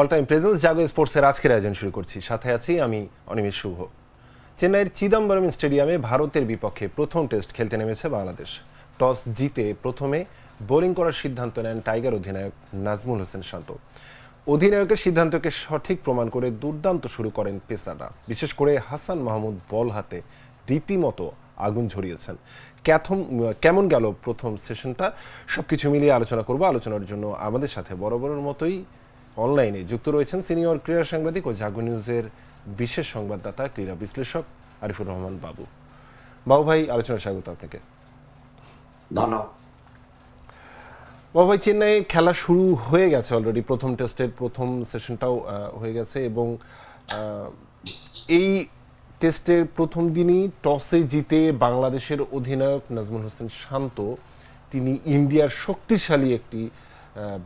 All time presence জাগো স্পোর্টসের আজকের আয়োজন শুরু করছি। সাথে আছি আমি অনিমেষ শুভ। চেন্নাইয়ের চিদম্বরম স্টেডিয়ামে ভারতের বিপক্ষে প্রথম টেস্ট খেলতে নেমেছে বাংলাদেশ। টস জিতে প্রথমে বোলিং করার সিদ্ধান্ত নেন টাইগার অধিনায়ক নাজমুল হোসেন শান্ত। অধিনায়কের সিদ্ধান্তকে সঠিক প্রমাণ করে দুর্দান্ত শুরু করেন পেসাররা। বিশেষ করে হাসান মাহমুদ বল হাতে রীতিমতো আগুন ঝরিয়েছেন। ক্যাথম, কেমন গেল প্রথম সেশনটা? সবকিছু মিলিয়ে আলোচনা করব। আলোচনার জন্য আমাদের সাথে বড় বড়র মতোই অনলাইনে। যুক্ত রয়েছেন সিনিয়র ক্রীড়া সাংবাদিক ও জাগো নিউজের বিশেষ সংবাদদাতা ক্রীড়া বিশ্লেষক আরিফুর রহমান বাবু। বাবু ভাই আলোচনা স্বাগত আপনাকে। ধন্যবাদ। বাবু ভাই চেন্নাইয়ে খেলা শুরু হয়ে গেছে অলরেডি প্রথম টেস্টের প্রথম সেশনটাও হয়ে গেছে এবং এই টেস্টের প্রথম দিনই টসে জিতে বাংলাদেশের অধিনায়ক নাজমুল হোসেন শান্ত তিনি ইন্ডিয়ার শক্তিশালী একটি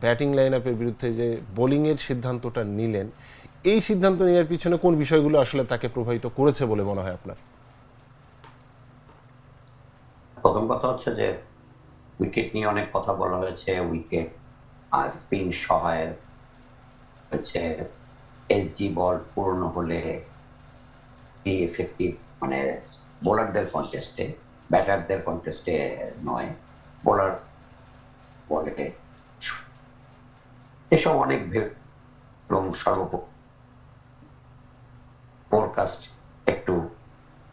ব্যাটিং লাইন আপের বিরুদ্ধে যে বোলিংয়ের সিদ্ধান্তটা নিলেন, এই সিদ্ধান্ত নেওয়ার পিছনে কোন বিষয়গুলো আসলে তাকে প্রভাবিত করেছে বলে মনে হয় আপনার? প্রথম কথা হচ্ছে যে উইকেট নিয়ে অনেক কথা বলা হয়েছে উইকেট আর স্পিন সহায়ক, হচ্ছে এসজি বল পূর্ণ হলে এফেক্টিভ মানে বোলারদের কন্টেস্টে ব্যাটারদের কন্টেস্টে নয়, বোলার বলে এসব অনেক ভেব- এবং সর্ব ফোরকাস্ট একটু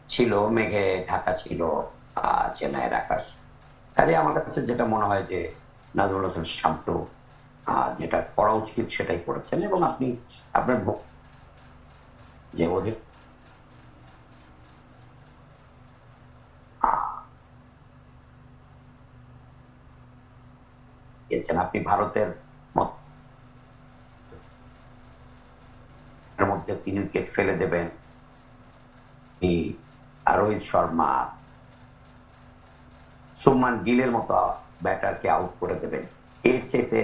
ছিল, মেঘে ঢাকা ছিল আর চেন্নাইয়ের আকাশ। কাজে আমার কাছে যেটা মনে হয় যে নাজরুল হোসেন শান্ত যেটা করা উচিত সেটাই করেছেন এবং আপনি আপনার যে গিয়েছেন। আপনি ভারতের মধ্যে তিন উইকেট ফেলে দেবেন। এই রোহিত শর্মা সুমান গিলের মতো ব্যাটারকে আউট করে দেবেন। এর চেয়ে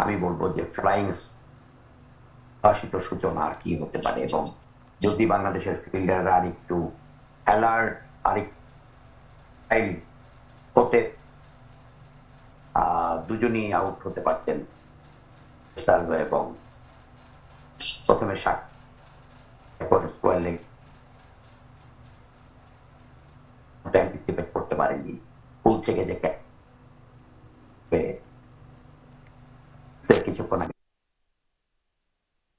আমি বলব যে ফ্লাইং শাসিত সূচনা আর কি হতে পারে এবং যদি বাংলাদেশের ফিল্ডাররা আর একটু অ্যালার্ট আর হতে দুজনই আউট হতে পারতেন। এবং প্রথমে ষাট স্কোয়ার অ্যান্টিসিপেট করতে পারেননি ফুল থেকে যে কিছুক্ষণ আগে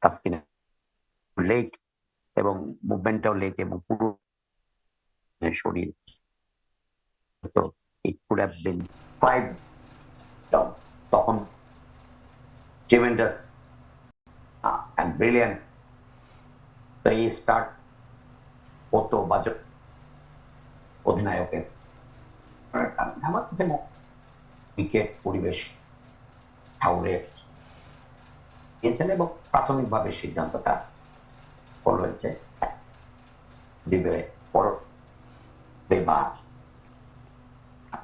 তাসকিনের লেট এবং মুভমেন্টটাও লেট এবং পুরো শরীর। তো it could have been five তখন ট্রিমেন্ডাস অ্যান্ড ব্রিলিয়ান্ট এই স্টার্ট কত বাজেট অধিনায়কের। আমার কাছে উইকেট পরিবেশ ঠাউরে নিয়েছেন এবং প্রাথমিকভাবে সিদ্ধান্তটা ফলো হয়েছে। দিবে পর বা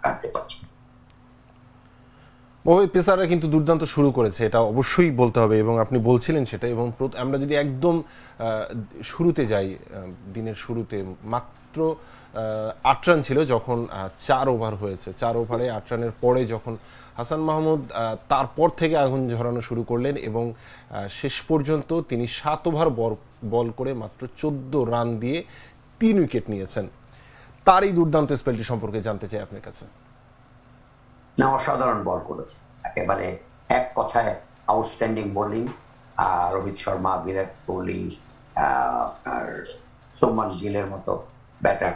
কাটতে পারছি ওই পেসাররা কিন্তু দুর্দান্ত শুরু করেছে, এটা অবশ্যই বলতে হবে এবং আপনি বলছিলেন সেটা এবং আমরা যদি একদম শুরুতে যাই দিনের শুরুতে, মাত্র আট রান ছিল যখন চার ওভার হয়েছে। চার ওভারে আট রানের পরে যখন হাসান মাহমুদ তারপর থেকে আগুন ঝরানো শুরু করলেন এবং শেষ পর্যন্ত তিনি সাত ওভার বল করে মাত্র চোদ্দ রান দিয়ে তিন উইকেট নিয়েছেন। তার এই দুর্দান্ত স্পেলটি সম্পর্কে জানতে চাই আপনার কাছে। না, অসাধারণ বল করেছে। একেবারে এক কথায় আউটস্ট্যান্ডিং বোলিং রোহিত শর্মা, বিরাট কোহলি সৌমান গিলের মতো ব্যাটার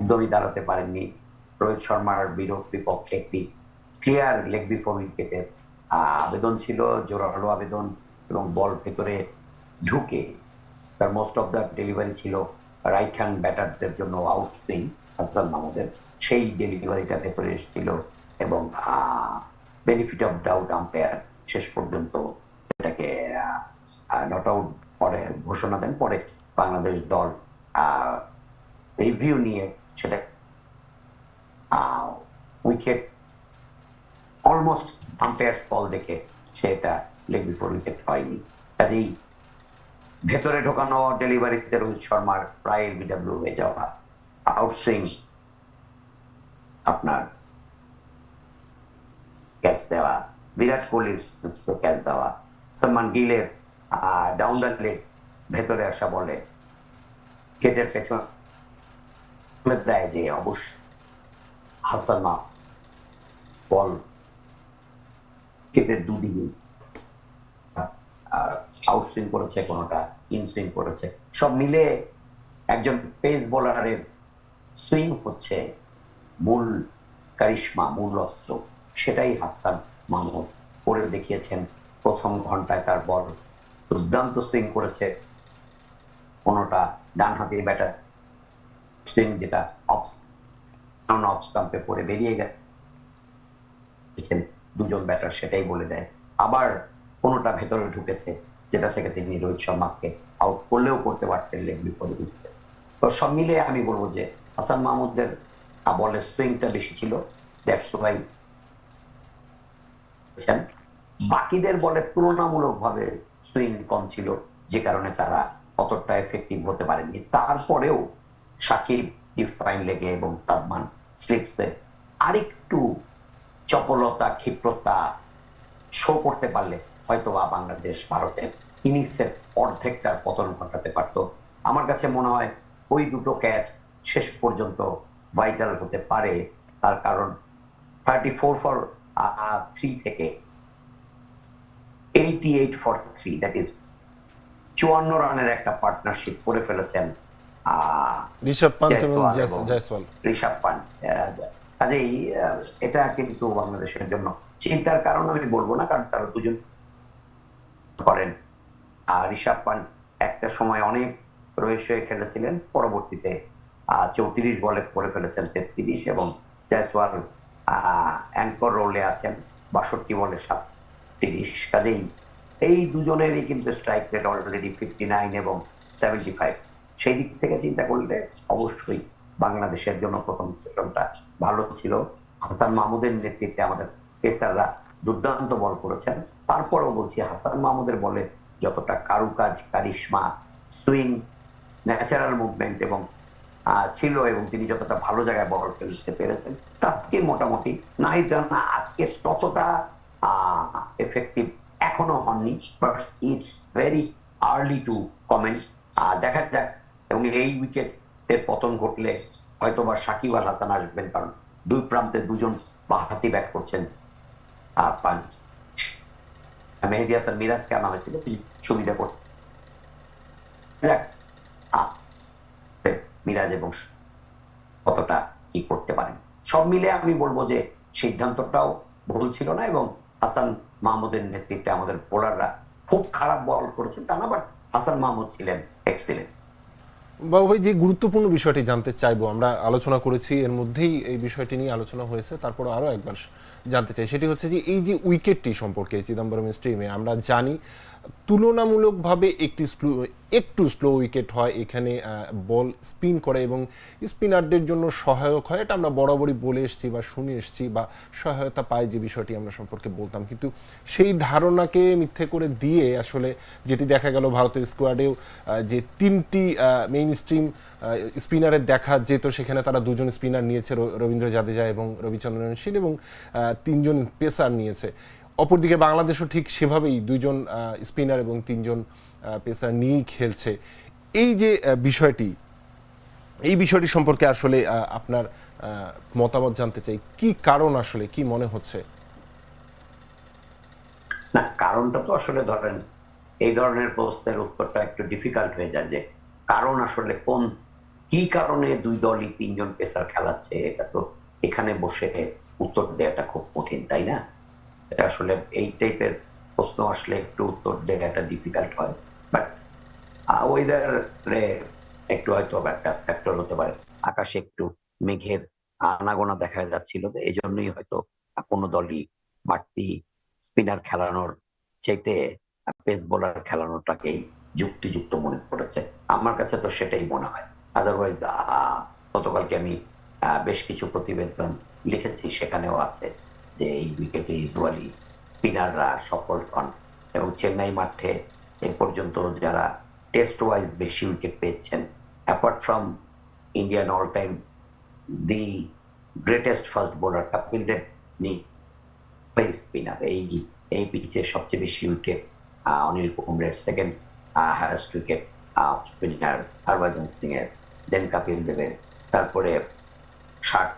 একদমই দাঁড়াতে পারেননি। রোহিত শর্মার বিরোধ বিপক্ষে একটি ক্লিয়ার লেগ বিফোর উইকেটের আবেদন ছিল জোরালো আবেদন এবং বল ভেতরে ঢুকে তার মোস্ট অফ দ্য ডেলিভারি ছিল রাইট হ্যান্ড ব্যাটারদের জন্য আউট সুইং হাসান মাহমুদের। সেই ডেলিভারিটা ভেতরে এসেছিল এবং বেনিফিট অফ ডাউট আম্পায়ার শেষ পর্যন্ত এটাকে নট আউট পরে ঘোষণা দেন। পরে বাংলাদেশ দল রিভিউ নিয়ে সেটা উইকেট অলমোস্ট আম্পায়ার্স ফল দেখে সেটা লেগ বিফোর উইকেট হয়নি। কাজেই ভেতরে ঢোকানো ডেলিভারিতে রোহিত শর্মার প্রায় বিডাব্লিউ হয়ে যাওয়া আউটসুইং আপনার ক্যাচ দেওয়া, বিরাট কোহলির ক্যাচ দেওয়া, সালমান গিলের ডাউন দ্য লেগ ভেতরে আসা বলে কেটের পেছনে দেয় যে অবশ্য হাসান বল কেটের দুদিকে আউটসুইং করেছে, কোনোটা ইনসুইং করেছে, সব মিলে একজন পেস বোলারের সুইং হচ্ছে মূল কারিশমা, মূল অস্ত্র সেটাই হাসান মাহমুদ করে দেখিয়েছেন প্রথম ঘন্টায়। তার বল দুর্দান্ত সুইং করেছে। কোনোটা ডান হাতে ব্যাটার সুইং যেটা অফ স্টাম্পে পড়ে বেরিয়ে গেছেন দুজন ব্যাটার সেটাই বলে দেয়। আবার কোনোটা ভেতরে ঢুকেছে, যেটা থেকে তিনি রোহিত শর্মাকে আউট করলেও করতে পারতেন লেগ বিপদে তো সব মিলে আমি বলব যে হাসান মাহমুদের বলের সুইংটা বেশি ছিল দ্যাটস বাকিদের বলে তুলনামূলকভাবে সুইং কম ছিল, যে কারণে তারা অতটা এফেক্টিভ হতে পারেননি। তারপরেও সাকিব ডিফাইন লেগে এবং সালমান স্লিপসে আরেকটু চপলতা, ক্ষিপ্রতা শো করতে পারলে হয়তো বা বাংলাদেশ ভারতের ইনিংসের অর্ধেকটার পতন ঘটাতে পারত। আমার কাছে মনে হয় ওই দুটো ক্যাচ শেষ পর্যন্ত ভাইটাল হতে পারে তার কারণ থার্টি ফোর ফর থ্রি থেকে eighty eight for three that is চুয়ান্ন রানের একটা পার্টনারশিপ করে ফেলেছেন ঋষভ পান্ত এবং জয়সওয়াল ঋষভ কাজেই এটা কিন্তু বাংলাদেশের জন্য চিন্তার কারণ আমি বলব না কারণ তারা দুজন করেন। আর ঋষভ পান্ট একটা সময় অনেক হয়ে খেলেছিলেন পরবর্তীতে চৌত্রিশ বলে করে ফেলেছেন, তেত্রিশ এবং জয়সওয়াল অ্যাঙ্কর রোলে আছেন, বাষট্টি বলে সাত তিরিশ কাজেই এই দুজনেরই কিন্তু strike rate already fifty nine এবং সেভেন্টি ফাইভ সেই দিক থেকে চিন্তা করলে অবশ্যই বাংলাদেশের জন্য প্রথম সেশনটা ভালো ছিল। হাসান মাহমুদের নেতৃত্বে আমাদের পেসাররা দুর্দান্ত বল করেছেন। তারপরও বলছি, হাসান মাহমুদের বলে যতটা কারুকাজ, কারিশমা সুইং ন্যাচারাল মুভমেন্ট এবং ছিল এবং তিনি যতটা ভালো জায়গায় বল ফেলতে পেরেছেন তাকে মোটামুটি নাই না আজকে ততটা এফেক্টিভ এখনও হননি but it's very early to comment দেখা যাক এবং এই উইকেট এর পতন ঘটলে হয়তো বা সাকিব আল হাসান আসবেন কারণ দুই প্রান্তে দুজন বাহাতি ব্যাট করছেন পান মেহেদি হাসান মিরাজকে আনা হয়েছিল সুবিধা করতে। আহ, মিরাজ এবং কতটা কি করতে পারেন? সব মিলে আমি বলব যে সিদ্ধান্তটাও ভুল ছিল না এবং হাসান মাহমুদের নেতৃত্বে আমাদের বোলাররা খুব খারাপ বল করেছেন, তা না, বাট হাসান মাহমুদ ছিলেন এক্সিলেন্ট বাবু ভাই, যে গুরুত্বপূর্ণ বিষয়টি জানতে চাইব, আমরা আলোচনা করেছি, এর মধ্যেই এই বিষয়টি নিয়ে আলোচনা হয়েছে তারপর আরও একবার জানতে চাই। সেটি হচ্ছে যে এই যে উইকেটটি সম্পর্কে, চিদম্বরম স্ট্রিমে আমরা জানি তুলনামূলকভাবে একটি স্লো, একটু স্লো উইকেট হয়। এখানে বল স্পিন করে এবং স্পিনারদের জন্য সহায়ক হয়। এটা আমরা বরাবরই বলে এসেছি বা শুনে এসেছি বা সহায়তা পাই যে বিষয়টি আমরা সম্পর্কে বলতাম। কিন্তু সেই ধারণাকে মিথ্যে করে দিয়ে আসলে যেটি দেখা গেল ভারতের স্কোয়াডেও যে তিনটি মেইন স্ট্রিম স্পিনারের দেখা যেত, সেখানে তারা দুজন স্পিনার নিয়েছে রবীন্দ্র জাদেজা এবং রবিচন্দ্রন শীল এবং তিনজন পেসার নিয়েছে। অপরদিকে বাংলাদেশও ঠিক সেভাবেই দুইজন স্পিনার এবং তিনজন পেসার নিয়েই খেলছে। এই যে বিষয়টি, এই বিষয়টি সম্পর্কে আসলে আপনার মতামত জানতে চাই। কি কারণ আসলে, কি মনে হচ্ছে? না, কারণটা তো আসলে ধরেন, এই ধরনের প্রশ্নের উত্তরটা একটু ডিফিকাল্ট হয়ে যায় যে, কারণ আসলে কোন, কি কারণে দুই দলই তিনজন পেসার খেলাচ্ছে? এটা তো এখানে বসে উত্তর দেওয়াটা খুব কঠিন, তাই না? এটা আসলে এই টাইপের প্রশ্ন আসলে একটু উত্তর দেওয়াটা ডিফিকাল্ট হয়। বাট ওয়েদারে একটু হয়তো একটা ফ্যাক্টর হতে পারে। আকাশে একটু মেঘের আনাগোনা দেখা যাচ্ছিল এই জন্যই হয়তো কোনো দলই বাড়তি স্পিনার খেলানোর চাইতে পেস বোলার খেলানোটাকেই যুক্তিযুক্ত মনে করেছে। আমার কাছে তো সেটাই মনে হয়। আদারওয়াইজ গতকালকে আমি বেশ কিছু প্রতিবেদন লিখেছি, সেখানেও আছে। যে এই উইকেটে ইউজুয়ালি স্পিনাররা সফল হন এবং চেন্নাই মাঠে এ পর্যন্ত যারা টেস্ট ওয়াইজ বেশি উইকেট পেয়েছেন apart from Indian all time the greatest fast bowler Kapil Dev নি স্পিনার এই এই পিচে সবচেয়ে বেশি wicket Anil কুম্বলের second highest wicket spinner Harbhajan Singh এর দেন কাপিল দেবের তারপরে ষাট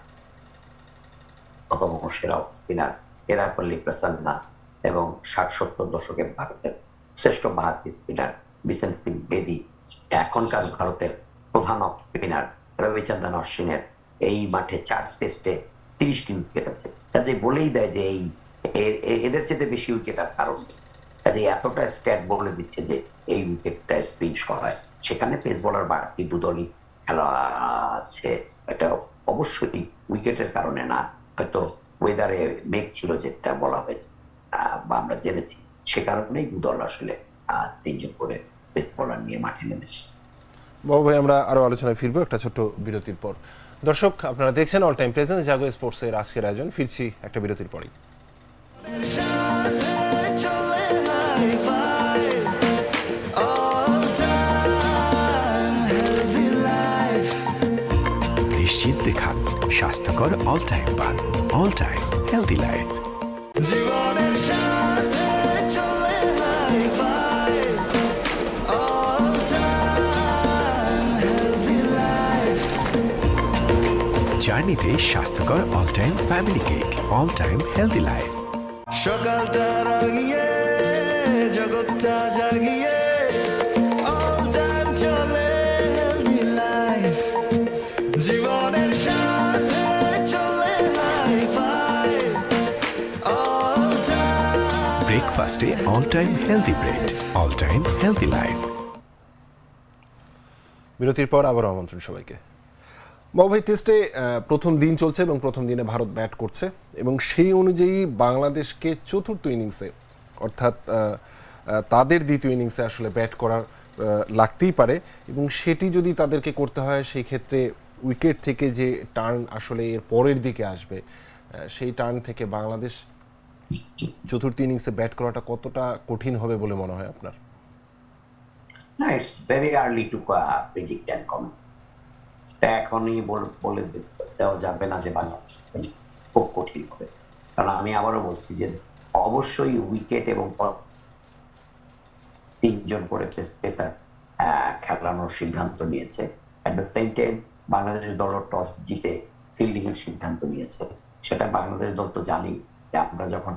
প্রথম সেরা স্পিনার। এরাপল্লী প্রসন্না এবং ষাট সত্তর দশকে ভারতের শ্রেষ্ঠ বাহাতি স্পিনার বিশেন সিং বেদি, এখনকার ভারতের প্রধান অফ স্পিনার রবিচন্দ্রন অশ্বিনের এই মাঠে চার টেস্টে তিরিশটি উইকেট আছে। কাজে বলেই দেয় যে এই এদের চেয়ে বেশি উইকেট আর কারণ কাজে এতটা স্ট্যাট বলে দিচ্ছে যে এই উইকেটটা স্পিন সরায় সেখানে পেস বলার বাড়তি দুদলই খেলা আছে। এটা অবশ্যই উইকেটের কারণে না হয়তো ওয়েদারে মেঘ ছিল যেটা বলা হয়েছে বা আমরা জেনেছি। সে কারণেই দুদল আসলে তিনজন করে পেস বলার নিয়ে মাঠে নেমেছে। বাবু ভাই, আমরা আরও আলোচনায় ফিরবো একটা ছোট্ট বিরতির পর। দর্শক, আপনারা দেখছেন অল টাইম প্রেজেন্ট জাগো স্পোর্টসের আজকের আয়োজন। ফিরছি একটা বিরতির পরেই। স্বাস্থ্যকর অল টাইম পান অল টাইম হেলদি লাইফ জীবনের সাথে চলে. জার্নিতে স্বাস্থ্যকর all time family cake all time healthy life সকালটা রাগিয়ে জগৎটা জাগিয়ে ব্রেকফাস্টে all time healthy bread all time healthy life বিরতির পর আবার আমন্ত্রণ সবাইকে। ভাই টেস্টে প্রথম দিন চলছে এবং প্রথম দিনে ভারত ব্যাট করছে এবং সেই অনুযায়ী বাংলাদেশকে চতুর্থ ইনিংসে অর্থাৎ তাদের দ্বিতীয় ইনিংসে আসলে ব্যাট করার লাগতেই পারে এবং সেটি যদি তাদেরকে করতে হয়, সেই ক্ষেত্রে উইকেট থেকে যে টার্ন আসলে এর পরের দিকে আসবে সেই টার্ন থেকে বাংলাদেশ চতুর্থ ইনিংসে ব্যাট করাটা কতটা কঠিন হবে বলে মনে হয় আপনার? না it's very early to predict and comment এখনই বলে দেওয়া যাবে না যে বাংলাদেশ খুব কঠিন হবে। কারণ আমি আবারও বলছি যে অবশ্যই উইকেট এবং তিনজন করে পেসার খেলানোর সিদ্ধান্ত নিয়েছে। At the same time Bangladesh দল টস জিতে ফিল্ডিং এর সিদ্ধান্ত নিয়েছে। সেটা বাংলাদেশ দল তো জানি আমরা যখন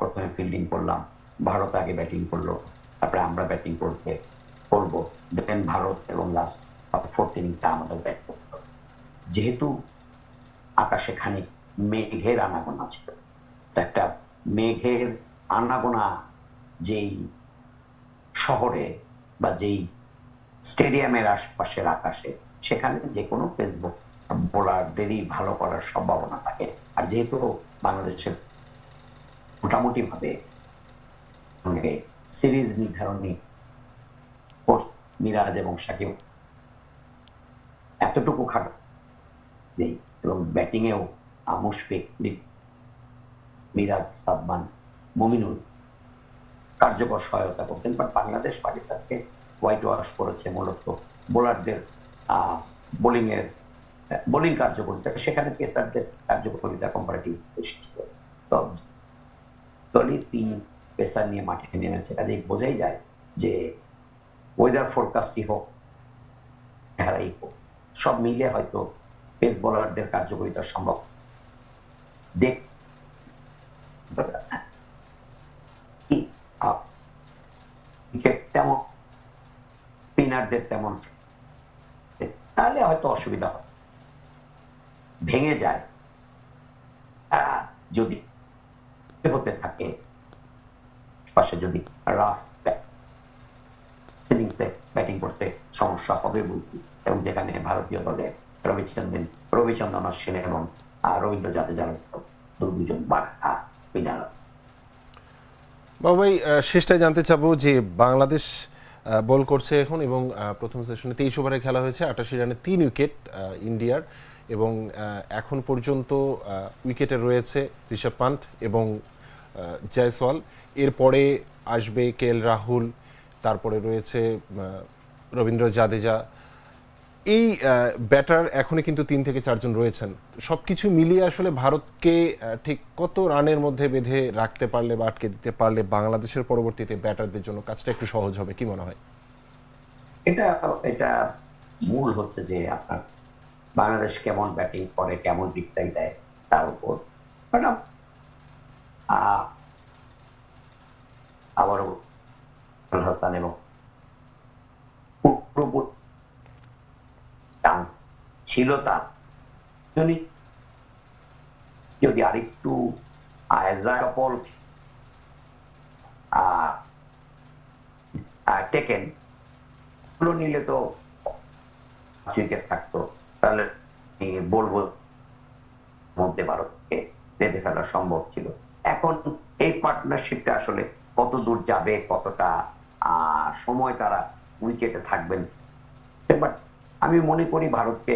প্রথমে ফিল্ডিং করলাম, ভারত আগে ব্যাটিং করল, তারপরে আমরা ব্যাটিং করতে করব দেন ভারত এবং লাস্ট ফোর্থ ইনিংসটা আমাদের ব্যাট করতে। যেহেতু আকাশে খানিক মেঘের আনাগোনা ছিল একটা মেঘের আনাগোনা যেই শহরে বা যেই স্টেডিয়ামের আশপাশের আকাশে, সেখানে যে কোনো ফেসবুক বোলারদেরই ভালো করার সম্ভাবনা থাকে আর যেহেতু বাংলাদেশের মোটামুটি ভাবে সিরিজ নির্ধারণী কোর্স মিরাজ এবং সাকিব এতটুকু খাটো নেই এবং ব্যাটিংয়েও মুশফিক মি- মিরাজ, সাদমান, মমিনুল কার্যকর সহায়তা করছেন। বাট বাংলাদেশ, পাকিস্তানকে হোয়াইট ওয়াশ করেছে মূলত বোলারদের বোলিং এর বোলিং কার্যকরিতা। সেখানে পেসারদের কার্যকরিতা কম্পারেটিভ বেশি ছিল তো দলই তিন পেসার নিয়ে মাঠে নেমেছে। কাজেই বোঝাই যায় যে ওয়েদার ফোরকাস্টই হোক হেরাই হোক, সব মিলে হয়তো পেস বোলারদের কার্যকরিতা সম্ভব। দেখ তেমন স্পিনারদের তেমন তাহলে হয়তো অসুবিধা হবে ভেঙে যায়। যদি হতে থাকে। পাশে যদি রাফ ইনিংসে ব্যাটিং করতে সমস্যা হবে বলছি। এবং যেখানে ভারতীয় দলে রবিচন্দ্রন রবিচন্দ্রন অশ্বিন এবং রবীন্দ্র জাদেজার দুজন বাঘা স্পিনার আছে। বাবু ভাই আহ, শেষটায় জানতে চাবো যে বাংলাদেশ বল করছে এখন এবং প্রথম সেশনে তেইশ ওভারে খেলা হয়েছে আটাশি রানে তিন উইকেট ইন্ডিয়ার। এবং এখন পর্যন্ত উইকেটে রয়েছে ঋষভ পান্ত এবং জয়সওয়াল। এরপরে আসবে কে এল রাহুল, তারপরে রয়েছে রবীন্দ্র জাদেজা। এই ব্যাটার এখনই কিন্তু তিন থেকে চারজন রয়েছেন। সবকিছু মিলিয়ে আসলে ভারতকে ঠিক কত রানের মধ্যে বেঁধে রাখতে পারলে বা আটকে দিতে পারলে বাংলাদেশের পরবর্তীতে ব্যাটারদের জন্য কাজটা একটু সহজ হবে, কি মনে হয়? এটা এটা মূল হচ্ছে যে আপনার বাংলাদেশ কেমন ব্যাটিং করে, কেমন রিপ্লাই দেয় তার উপর। ম্যাডাম আবারও হাসান এবং চান্স ছিল তার। যদি যদি আরেকটু আয়জা কাপল টেকেন নিলে তো উইকেট থাকতো। তাহলে বলব, মধ্যে ভারতকে বেঁধে ফেলা সম্ভব ছিল। এখন এই পার্টনারশিপটা আসলে কত দূর যাবে, কতটা সময় তারা উইকেটে থাকবেন বাট আমি মনে করি ভারতকে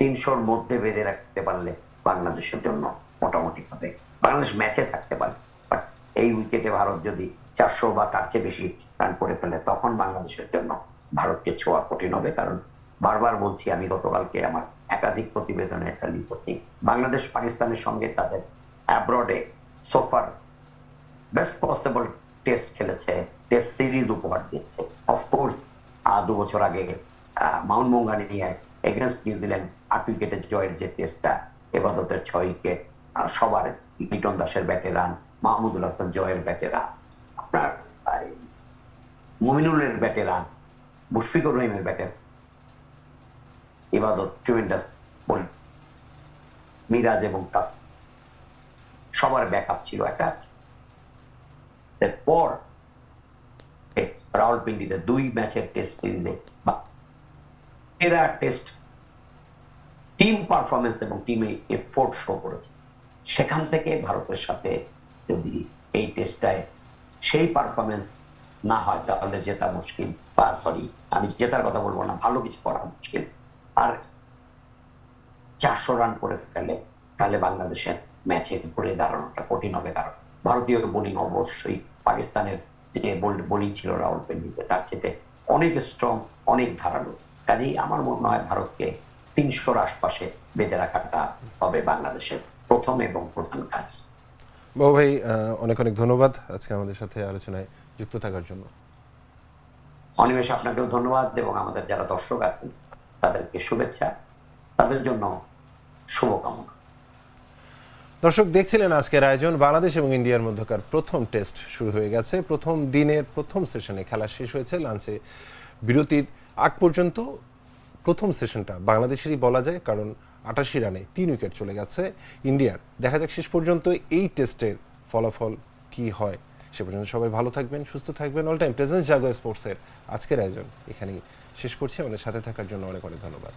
তিনশোর মধ্যে বেঁধে রাখতে পারলে বাংলাদেশের জন্য মোটামুটি হবে। বাংলাদেশ ম্যাচে থাকতে পারে বাট এই উইকেটে ভারত যদি চারশো বা তার চেয়ে বেশি রান করে ফেলে, তখন বাংলাদেশের জন্য ভারতকে ছোঁয়া কঠিন হবে, কারণ বারবার বলছি, আমি গতকালকে আমার একাধিক প্রতিবেদনে একটা লিখেছি। বাংলাদেশ, পাকিস্তানের সঙ্গে তাদের অ্যাব্রডে so far best possible test খেলেছে টেস্ট সিরিজ উপহার দিচ্ছে অফকোর্স দু বছর আগে মাউন্ট মোঙ্গানি নিয়ে এগেনস্ট নিউজিল্যান্ড আট উইকেটের জয়ের যে টেস্টটা এবাদতের ছয় উইকেট সবার লিটন দাসের ব্যাটে রান, মাহমুদুল হাসান জয়ের ব্যাটে রান, আপনার মুমিনুলের ব্যাটে রান, মুশফিকুর রহিমের ব্যাটে এবাদত ট্রিমেন্ডাস বল, মিরাজ এবং তাস, সবার ব্যাকআপ ছিল একটা পর রাওয়ালপিন্ডিতে দুই ম্যাচের টেস্ট সিরিজে বা এরা টেস্ট টিম পারফরমেন্স এবং টিমে এফোর্ট শো করেছে। সেখান থেকে ভারতের সাথে যদি এই টেস্টটায় সেই পারফরমেন্স না হয়, তাহলে জেতা মুশকিল। বা সরি আমি জেতার কথা বলব না, ভালো কিছু করা মুশকিল। আর চারশো রান করে ফেলে তাহলে বাংলাদেশের ম্যাচে ঘুরে দাঁড়ানোটা কঠিন হবে কারণ ভারতীয় বোলিং অবশ্যই পাকিস্তানের যে বোলিং ছিল রাহুল পেন্ডিতে তার চেয়ে অনেক স্ট্রং অনেক ধারালো। কাজেই আমার মনে হয় ভারতকে তিনশোর আশপাশে বেঁধে রাখাটা হবে বাংলাদেশের প্রথম এবং প্রধান কাজ। বাবু ভাই অনেক অনেক ধন্যবাদ আজকে আমাদের সাথে আলোচনায় যুক্ত থাকার জন্য। অনিমেষ আপনাকেও ধন্যবাদ এবং আমাদের যারা দর্শক আছেন তাদেরকে শুভেচ্ছা, তাদের জন্য শুভকামনা। দর্শক, দেখছিলেন আজকের আয়োজন। বাংলাদেশ এবং ইন্ডিয়ার মধ্যকার প্রথম টেস্ট শুরু হয়ে গেছে। প্রথম দিনের, প্রথম সেশনে খেলা শেষ হয়েছে লাঞ্চে। বিরতির আগ পর্যন্ত প্রথম সেশনটা বাংলাদেশেরই বলা যায়, কারণ আটাশি রানে তিন উইকেট চলে গেছে ইন্ডিয়ার। দেখা যাক শেষ পর্যন্ত এই টেস্টের ফলাফল কি হয়। সে পর্যন্ত সবাই ভালো থাকবেন, সুস্থ থাকবেন। অল টাইম প্রেজেন্স জাগো স্পোর্টসের আজকের আয়োজন এখানেই শেষ করছি। আমাদের সাথে থাকার জন্য অনেক অনেক ধন্যবাদ।